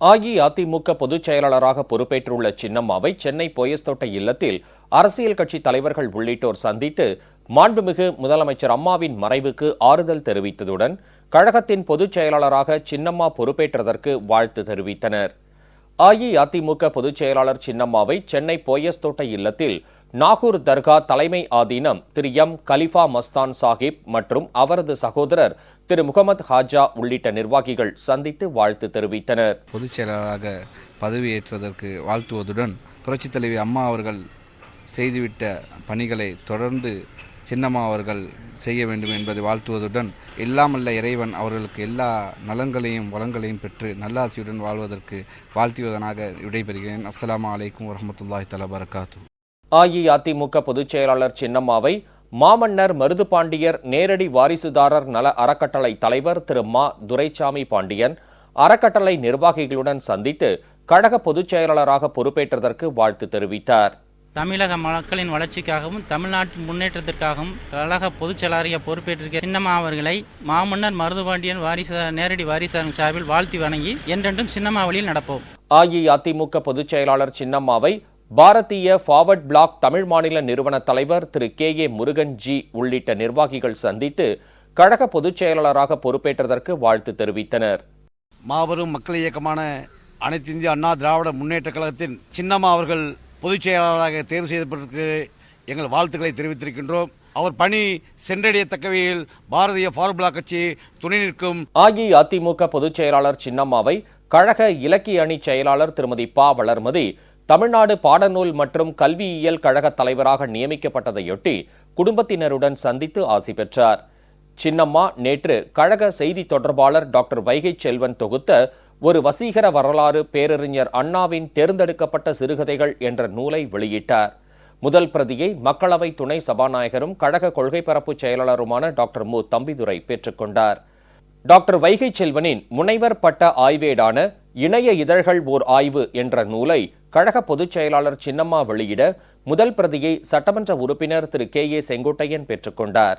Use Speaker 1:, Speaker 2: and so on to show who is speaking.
Speaker 1: அஇஅதிமுக பொதுச் செயலாளராக பொறுப்பேற்றுள்ள சின்னம்மாவை சென்னை போயஸ்தோட்ட இல்லத்தில் அரசியல் கட்சி தலைவர்கள் உள்ளிட்டோர் சந்தித்து மாண்புமிகு முதலமைச்சர் அம்மாவின் மறைவுக்கு ஆறுதல் தெரிவித்ததுடன் கழகத்தின் பொதுச் செயலாளராக சின்னம்மா பொறுப்பேற்றதற்கு வாழ்த்து தெரிவித்தனர். அஇஅதிமுக பொதுச் செயலாளர் சின்னம்மாவை சென்னை போயஸ்தோட்ட இல்லத்தில் நாகூர் தர்கா தலைமை ஆதீனம் திரு எம். கலிஃபா மஸ்தான் சாஹிப் மற்றும் அவரது சகோதரர் திரு முகமது ஹாஜா உள்ளிட்ட நிர்வாகிகள் சந்தித்து வாழ்த்து தெரிவித்தனர்.
Speaker 2: பொதுச் செயலாளராக பதவியேற்றதற்கு வாழ்த்துவதுடன் புரட்சித் தலைவி அம்மா அவர்கள் செய்துவிட்ட பணிகளை தொடர்ந்து சின்னம்மா அவர்கள் செய்ய வேண்டும் என்பதை வாழ்த்துவதுடன் எல்லாமல்ல இறைவன் அவர்களுக்கு எல்லா நலன்களையும் வளங்களையும் பெற்று நல்லாசியுடன் வாழ்வதற்கு வாழ்த்துவதனாக விடைபெறுகிறேன். அஸ்லாம் அலைக்கும் வரமத்துல்லாஹி தலா வரகாத்து
Speaker 1: அஇஅதிமுக பொதுச் செயலாளர் சின்னம்மாவை மாமன்னர் மருதுபாண்டியர் நேரடி வாரிசுதாரர் நல அறக்கட்டளை தலைவர் திரு மா துரைசாமி பாண்டியன் அறக்கட்டளை நிர்வாகிகளுடன் சந்தித்து கழக பொதுச் செயலாளராக பொறுப்பேற்றதற்கு வாழ்த்து தெரிவித்தார்.
Speaker 3: தமிழக மக்களின் வளர்ச்சிக்காகவும் தமிழ்நாட்டின் முன்னேற்றத்திற்காகவும் கழக பொதுச் செயலாளராக பொறுப்பேற்றிருக்க சின்னம்மா அவர்களை மாமன்னர் மருதுபாண்டியன் வாரிசு நேரடி வாரிசாரின் சார்பில் வாழ்த்தி வணங்கி என்றென்றும் சின்னம்மா வழியில் நடப்போம்.
Speaker 1: அஇஅதிமுக பொதுச் செயலாளர் சின்னம்மாவை பாரதிய ஃபார்வர்ட் பிளாக் தமிழ் மாநில நிறுவன தலைவர் திரு கே ஏ முருகன் ஜி உள்ளிட்ட நிர்வாகிகள் சந்தித்து கழக பொதுச் செயலாளராக பொறுப்பேற்றதற்கு வாழ்த்து தெரிவித்தனர்.
Speaker 4: மாபெரும் மக்கள் இயக்கமான அனைத்து இந்திய அண்ணா திராவிட முன்னேற்ற கழகத்தின் சின்னம்மா அவர்கள் பொதுச் செயலாளராக தேர்வு செய்யப்பட்டிருக்கு. எங்கள் வாழ்த்துக்களை தெரிவித்திருக்கின்றோம். அவர் பணி சென்றடையத்தக்க வகையில் பாரதிய ஃபார்வர்ட் பிளாக் கட்சி துணை நிற்கும்.
Speaker 1: அஇஅதிமுக பொதுச் செயலாளர் சின்னம்மாவை கழக இலக்கிய அணி செயலாளர் திருமதி பா வளர்மதி தமிழ்நாடு பாடநூல் மற்றும் கல்வியியல் கழக தலைவராக நியமிக்கப்பட்டதையொட்டி குடும்பத்தினருடன் சந்தித்து ஆசி பெற்றார். சின்னம்மா நேற்று கழக செய்தி தொடர்பாளர் டாக்டர் வைகை செல்வன் தொகுத்த ஒரு வசீகர வரலாறு பேரறிஞர் அண்ணாவின் தேர்ந்தெடுக்கப்பட்ட சிறுகதைகள் என்ற நூலை வெளியிட்டார். முதல் பிரதியை மக்களவை துணை சபாநாயகரும் கழக கொள்கை பரப்பு செயலாளருமான டாக்டர் மு. தம்பிதுரை பெற்றுக்கொண்டார் டாக்டர் வைகை செல்வனின் முனைவர் பட்ட ஆய்வேடான இணைய இதழ்கள் ஓர் ஆய்வு என்ற நூலை கழக பொதுச் செயலாளர் சின்னம்மா வெளியிட முதல் பிரதியை சட்டமன்ற உறுப்பினர் திரு கே ஏ செங்கோட்டையன் பெற்றுக்கொண்டார்